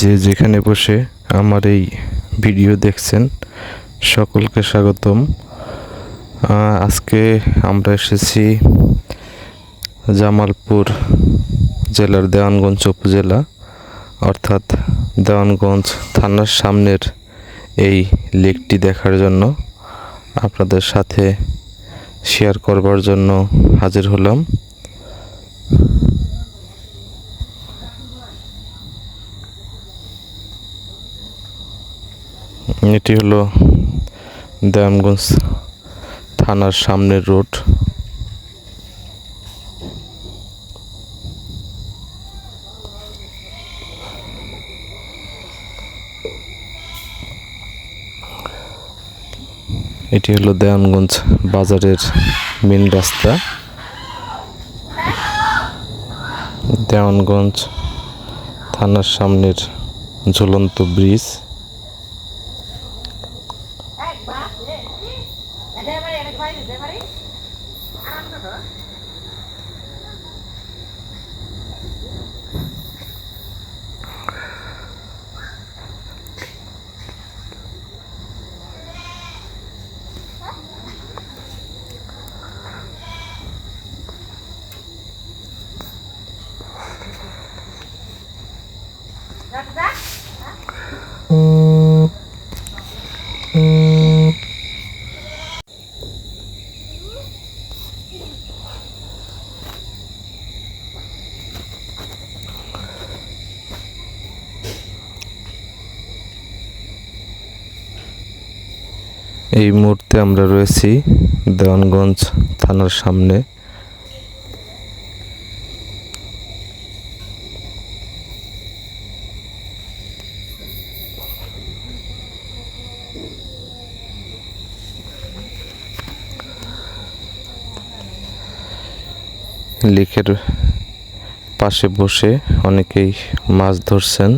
যে যেখানে বসে আমার এই ভিডিও দেখছেন, সকলকে স্বাগতম। আজকে আমরা এসেছি জামালপুর জেলার দেওয়ানগঞ্জ উপজেলা, অর্থাৎ দেওয়ানগঞ্জ থানার সামনের এই লেকটি দেখার জন্য আপনাদের সাথে শেয়ার করবার জন্য হাজির হলাম। এটি হলো দেওয়ানগঞ্জ থানার সামনের রোড। এটি হলো দেওয়ানগঞ্জ বাজারের মেন রাস্তা। দেওয়ানগঞ্জ থানার সামনের ঝুলন্ত ব্রিজ। এবার এটা খাই দিতে পারি আনন্দ তো এই মুহূর্তে আমরা রয়েছি দেওয়ানগঞ্জ থানার সামনে। লেকের পাশে বসে অনেকেই মাছ ধরছেন।